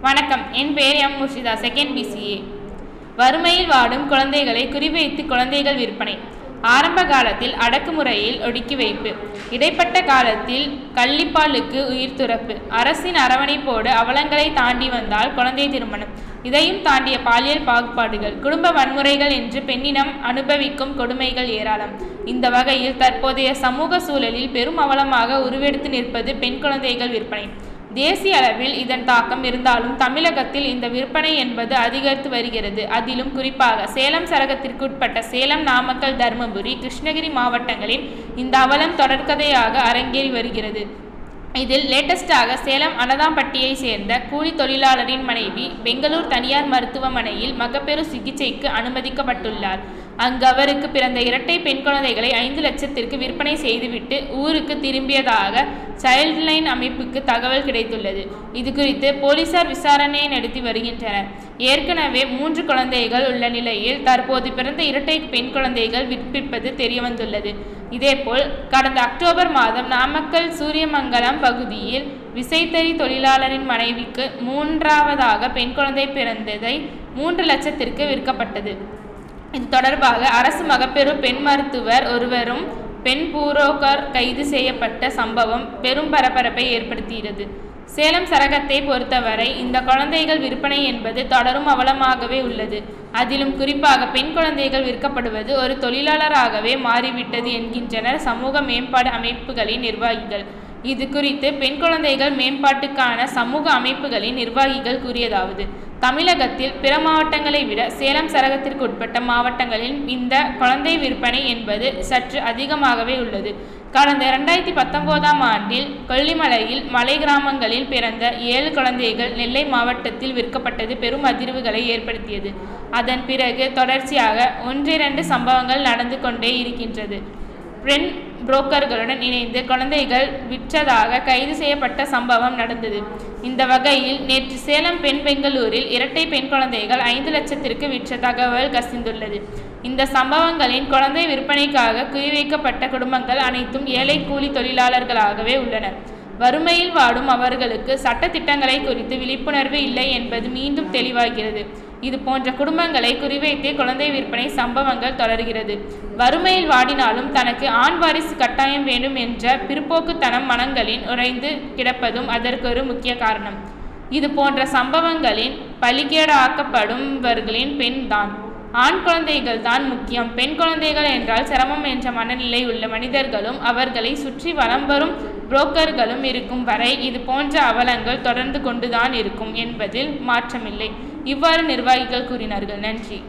வணக்கம். என் பெயர் M. Murshida. Second PCA வறுமையில் வாடும் குழந்தைகளை குறிவைத்து குழந்தைகள் விற்பனை. ஆரம்ப காலத்தில் அடக்குமுறையில் ஒடுக்கி வைப்பு. இடைப்பட்ட காலத்தில் கள்ளிப்பாலுக்கு உயிர் துறப்பு. அரசின் அரவணைப்போடு அவலங்களை தாண்டி வந்தால் குழந்தை திருமணம். இதையும் தாண்டிய பாலியல் பாகுபாடுகள். குடும்ப வன்முறைகள் என்று பெண்ணினம் அனுபவிக்கும் கொடுமைகள் ஏராளம். இந்த வகையில் தற்போதைய சமூக சூழலில் பெரும் அவலமாக உருவெடுத்து நிற்பது பெண் குழந்தைகள் விற்பனை. தேசிய அளவில் இதன் தாக்கம் இருந்தாலும் தமிழகத்தில் இந்த விற்பனை என்பது அதிகரித்து வருகிறது. அதிலும் குறிப்பாக சேலம் சரகத்திற்குட்பட்ட சேலம் நாமக்கல் தருமபுரி கிருஷ்ணகிரி மாவட்டங்களில் இந்த அவலம் தொடர்கதையாக அரங்கேறி வருகிறது. இதில் லேட்டஸ்டாக சேலம் அனதாம்பட்டியை சேர்ந்த கூலி தொழிலாளரின் மனைவி பெங்களூர் தனியார் மருத்துவமனையில் மகப்பேறு சிகிச்சைக்கு அனுமதிக்கப்பட்டுள்ளார். அங்கு அவருக்கு பிறந்த இரட்டை பெண் குழந்தைகளை ஐந்து லட்சத்திற்கு விற்பனை செய்துவிட்டு ஊருக்கு திரும்பியதாக சைல்டு லைன் அமைப்புக்கு தகவல் கிடைத்துள்ளது. இது குறித்து போலீசார் விசாரணை நடத்தி வருகின்றனர். ஏற்கனவே மூன்று குழந்தைகள் உள்ள நிலையில் தற்போது பிறந்த இரட்டை பெண் குழந்தைகள் விற்பிப்பது தெரியவந்துள்ளது. இதேபோல் கடந்த அக்டோபர் மாதம் நாமக்கல் சூரியமங்கலம் பகுதியில் விசைத்தறி தொழிலாளரின் மனைவிக்கு மூன்றாவதாக பெண் குழந்தை பிறந்ததை மூன்று லட்சத்திற்கு விற்கப்பட்டது. இது தொடர்பாக அரசு மகப்பேறு பெண் மருத்துவர் ஒருவரும் பெண் பூரோக்கர் கைது செய்யப்பட்ட சம்பவம் பெரும் பரபரப்பை ஏற்படுத்தியது. சேலம் சரகத்தை பொறுத்தவரை இந்த குழந்தைகள் விற்பனை என்பது தொடரும் அவலமாகவே உள்ளது. அதிலும் குறிப்பாக பெண் குழந்தைகள் விற்கப்படுவது ஒரு தொழிலாளராகவே மாறிவிட்டது என்கின்றனர் சமூக மேம்பாடு அமைப்புகளின் நிர்வாகிகள். இது குறித்து பெண் குழந்தைகள் மேம்பாட்டுக்கான சமூக அமைப்புகளின் நிர்வாகிகள் கூறியதாவது தமிழகத்தில் பிற மாவட்டங்களை விட சேலம் சரகத்திற்கு உட்பட்ட மாவட்டங்களில் இந்த குழந்தை விற்பனை என்பது சற்று அதிகமாகவே உள்ளது. கடந்த இரண்டாயிரத்தி பத்தொன்பதாம் ஆண்டில் கொல்லிமலையில் மலை கிராமங்களில் பிறந்த ஏழு குழந்தைகள் நெல்லை மாவட்டத்தில் விற்கப்பட்டது பெரும் அதிர்வுகளை ஏற்படுத்தியது. அதன் பிறகு தொடர்ச்சியாக ஒன்றிரண்டு சம்பவங்கள் நடந்து கொண்டே இருக்கின்றது. பெண் புரோக்கர்களுடன் இணைந்து குழந்தைகள் விற்றதாக கைது செய்யப்பட்ட சம்பவம் நடந்தது. இந்த வகையில் நேற்று சேலம் பெண் பெங்களூரில் இரட்டை பெண் குழந்தைகள் ஐந்து லட்சத்திற்கு விற்ற தகவல் கசிந்துள்ளது. இந்த சம்பவங்களின் குழந்தை விற்பனைக்காக குறிவைக்கப்பட்ட குடும்பங்கள் அனைத்தும் ஏழை கூலி தொழிலாளர்களாகவே உள்ளனர் வறுமையில் வாடும் அவர்களுக்கு சட்ட திட்டங்களை குறித்து விழிப்புணர்வு இல்லை என்பது மீண்டும் தெளிவாகிறது. இது போன்ற குடும்பங்களை குறிவைத்தே குழந்தை விற்பனை சம்பவங்கள் தொடர்கிறது. வறுமையில் வாடினாலும் தனக்கு ஆண் வாரிசு கட்டாயம் வேண்டும் என்ற பிற்போக்குத்தனம் மனங்களின் உறைந்து கிடப்பதும் அதற்கொரு முக்கிய காரணம். இது போன்ற சம்பவங்களின் பலிகேடாக்கப்படும்வர்களின் பெண்தான். ஆண் குழந்தைகள் தான் முக்கியம். பெண் குழந்தைகள் என்றால் சிரமம் என்ற மனநிலை உள்ள மனிதர்களும் அவர்களை சுற்றி வலம் வரும் புரோக்கர்களும் இருக்கும் வரை இது போன்ற அவலங்கள் தொடர்ந்து கொண்டுதான் இருக்கும் என்பதில் மாற்றமில்லை. இவ்வாறு நிர்வாகிகள் கூறினார்கள். நன்றி.